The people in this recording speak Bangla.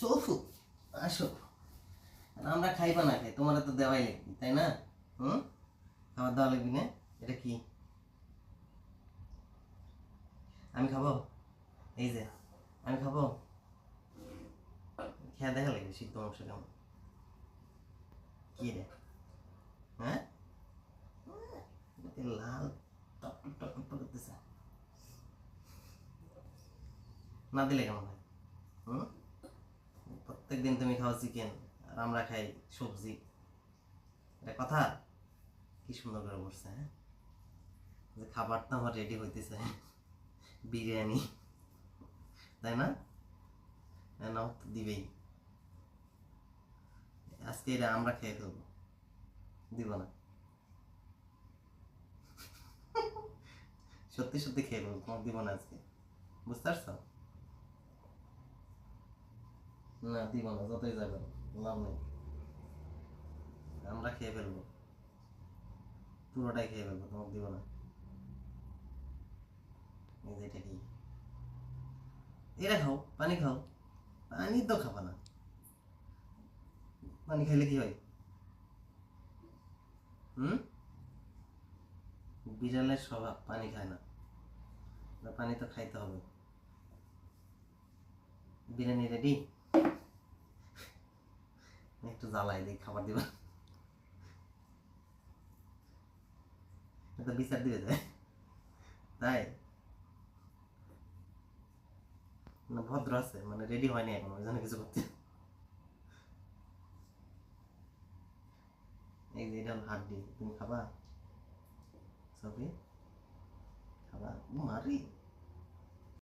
সফু, আসো। আমরা খাইবা না খাই, তোমার তো দেওয়াই লাগবে, তাই না? হুম? খাবার দেওয়া লাগবি না? এটা কি? আমি খাব? এই যে, আমি খাব? খেয়া দেখা লাগবে সিদ্ধ মাংস কেমন? কি রে? হ্যাঁ? লাল টপ টপ করতেছে। না দিলে কেমন হয়? হুম? প্রত্যেক দিন তুমি খাও চিকেন আর আমরা খাই সবজি। এটা কথা? কি সুন্দর করে বলছে হ্যাঁ? যে খাবারটা আমার রেডি হইতেছে। বিরিয়ানি। তাই না? নাও তো দিবেই। আজকে এটা আমরা খেয়ে ফেলব। দিব না। সত্যি সত্যি খেয়ে ফেলব তোমাকে দিব না আজকে। বুঝতে পারছ? না দিব না যতই যাবে লাভ নেই। আমরা খেয়ে ফেলব। পুরোটাই খেয়ে ফেলব তোমাকে দিব না। এটা কি? এটা খাও পানি খাও। পানি তো খাবা না। পানি খাইলে কি হয়? হুম? বিড়ালের স্বভাব পানি খায় না, পানি তো খাইতে হবে। বিরিয়ানি রেডি একটু জ্বালাই দিই খাবার দিবা তো বিচার দিবে যায় তাই? না, ভদ্র আছে মানে রেডি হয়নি এখন, ওই জন্য কিছু করতে। এই যে এটা হলো হাড্ডি, তুমি খাবা? সবই? খাবা? মারি